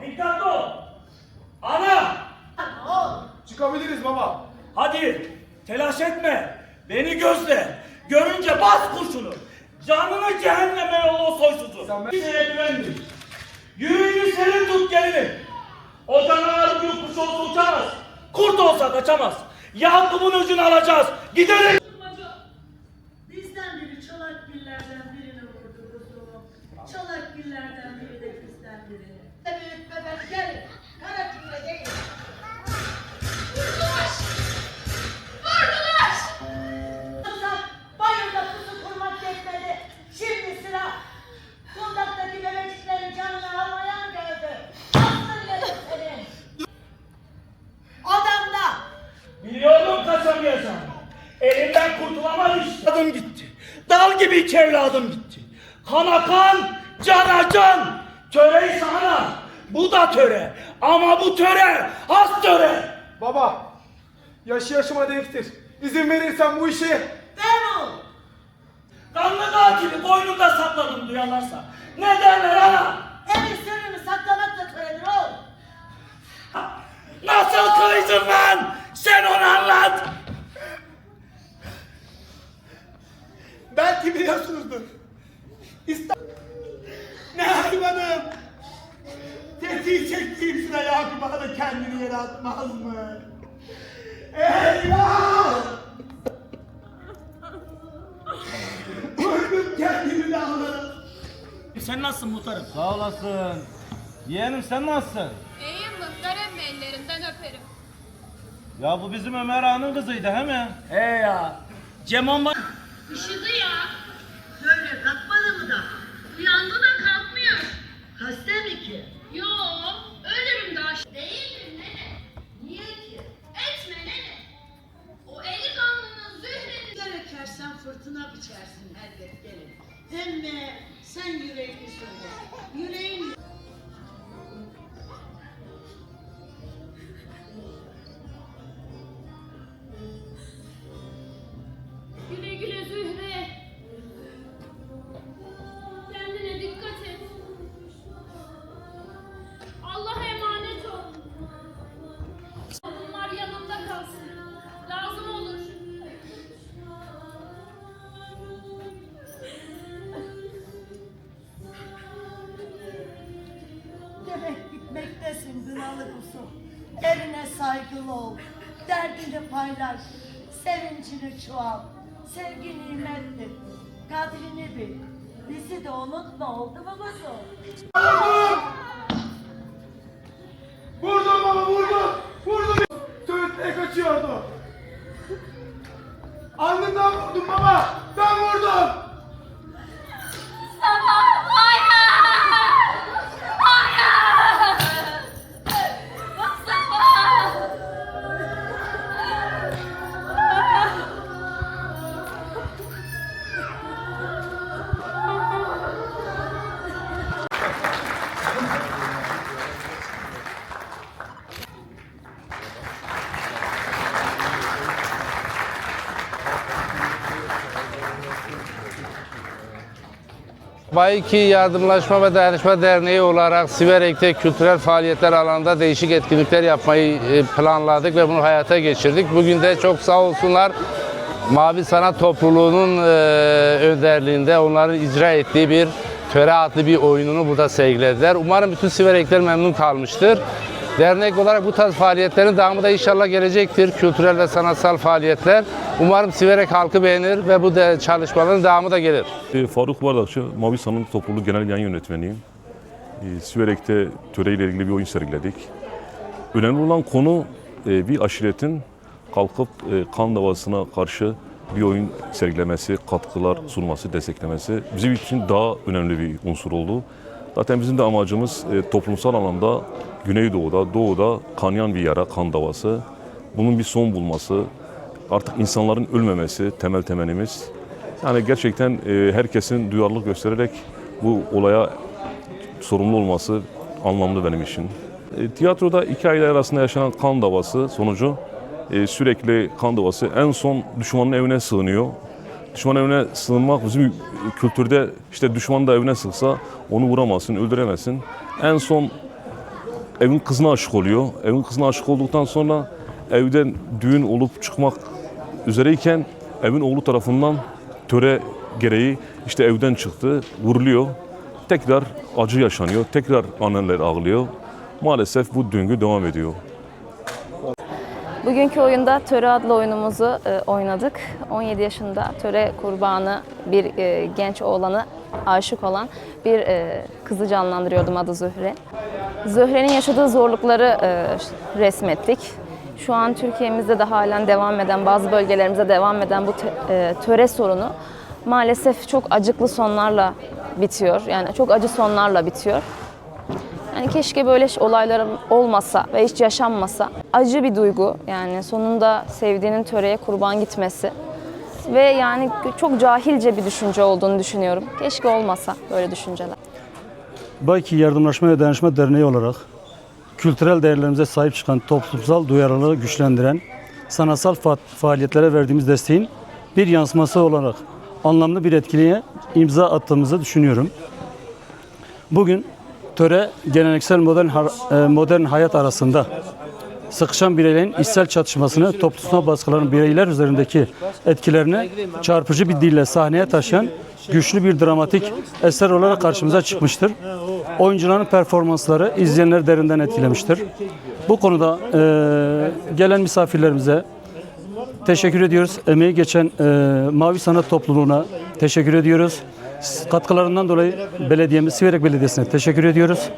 Dikkatli ol. Ana! Çıkabiliriz baba. Hadi telaş etme. Beni gözle. Görünce bas kurşunu. Canını cehenneme yolla o soysuzu. Bir şeye güvendim. Yüreğini senin tut gelinim. O canavar büyük kuş olsa uçamaz. Kurt olsa kaçamaz. Yakup'un ucunu alacağız. Gidelim. İki evladım gitti. Kana kan, cana can. Töre sana. Bu da töre. Ama bu töre has töre. Baba. Yaşı yaşıma denktir. İzin verirsen bu işi. Ben ol. Kanlı katili boynunda sakladım duyarlarsa. Ne derler Belki biliyorsunuzdur. İstanbul. Ne hayvanım. Tetiği çektiğim sıra Yakup Ağa da kendini yere atmaz mı? Eyvah! Vurdum kendimi de alırım. Sen nasılsın muhtarım? Sağ olasın. Yeğenim sen nasılsın? İyiyim muhtarım ellerinden öperim. Ya bu bizim Ömer Ağa'nın kızıydı he mi? He ya. Cemal bak. Üşüdü ya. Böyle kalkmadı mı da? Uyandı da kalkmıyor. Hasta mı ki? Yo, ölürüm daha. Değildir nene. Niye ki? Etme nene. O eli kanlının zührenin Gerekersen biçersin elbet gelin. Emme sen yüreğini söyle. Yüreğin gitmektesin gınalı kusum. Eline saygılı ol. Derdini paylaş. Sevincini çoğalt. Sevgi nimettir. Kadrini bil. Bizi de unutma oldu mu kuzum? Bayiki Yardımlaşma ve Dayanışma Derneği olarak Siverek'te kültürel faaliyetler alanında değişik etkinlikler yapmayı e, planladık ve bunu hayata geçirdik. Bugün de çok sağ olsunlar Mavi Sanat Topluluğu'nun e, önderliğinde onların icra ettiği bir töre adlı bir oyununu burada sergilediler. Umarım bütün Siverekler memnun kalmıştır. Dernek olarak bu tarz faaliyetlerin devamı da inşallah gelecektir. Kültürel ve sanatsal faaliyetler. Umarım Siverek halkı beğenir ve bu de çalışmaların devamı da gelir. E, Faruk Bardakçı, Mavi Sanat Topluluğu Genel Yayın Yönetmeniyim. E, Siverek'te töreyle ilgili bir oyun sergiledik. Önemli olan konu e, bir aşiretin kalkıp e, kan davasına karşı bir oyun sergilemesi, katkılar sunması, desteklemesi bizim için daha önemli bir unsur oldu. Zaten bizim de amacımız e, toplumsal alanda Güneydoğu'da, Doğu'da kanayan bir yara, kan davası. Bunun bir son bulması, artık insanların ölmemesi temel temelimiz. Yani gerçekten e, herkesin duyarlılık göstererek bu olaya sorumlu olması anlamlı benim için. E, tiyatroda iki aile arasında yaşanan kan davası sonucu e, sürekli kan davası en son düşmanın evine sığınıyor. Düşman evine sığınmak bizim kültürde işte düşman da evine sığsa onu vuramazsın, öldüremezsin. En son evin kızına aşık oluyor. Evin kızına aşık olduktan sonra evden düğün olup çıkmak üzereyken evin oğlu tarafından töre gereği işte evden çıktı, vuruluyor. Tekrar acı yaşanıyor, tekrar anneler ağlıyor. Maalesef bu döngü devam ediyor. Bugünkü oyunda Töre adlı oyunumuzu e, oynadık. 17 yaşında töre kurbanı bir e, genç oğlanı aşık olan bir e, kızı canlandırıyordum adı Zühre. Zühre'nin yaşadığı zorlukları e, resmettik. Şu an Türkiye'mizde de halen devam eden, bazı bölgelerimizde devam eden bu e, töre sorunu maalesef çok acıklı sonlarla bitiyor. Yani çok acı sonlarla bitiyor. Yani keşke böyle olaylar olmasa ve hiç yaşanmasa. Acı bir duygu yani sonunda sevdiğinin töreye kurban gitmesi. Ve yani çok cahilce bir düşünce olduğunu düşünüyorum. Keşke olmasa böyle düşünceler. Bayki Yardımlaşma ve Dayanışma Derneği olarak kültürel değerlerimize sahip çıkan toplumsal duyarlılığı güçlendiren sanatsal fa- faaliyetlere verdiğimiz desteğin bir yansıması olarak anlamlı bir etkinliğe imza attığımızı düşünüyorum. Bugün töre geleneksel modern e, modern hayat arasında sıkışan bireylerin içsel çatışmasını, toplumsal baskıların bireyler üzerindeki etkilerini çarpıcı bir dille sahneye taşıyan güçlü bir dramatik eser olarak karşımıza çıkmıştır. Oyuncuların performansları izleyenleri derinden etkilemiştir. Bu konuda e, gelen misafirlerimize teşekkür ediyoruz. Emeği geçen e, Mavi Sanat Topluluğu'na teşekkür ediyoruz. Katkılarından dolayı belediyemiz, Siverek Belediyesi'ne teşekkür ediyoruz.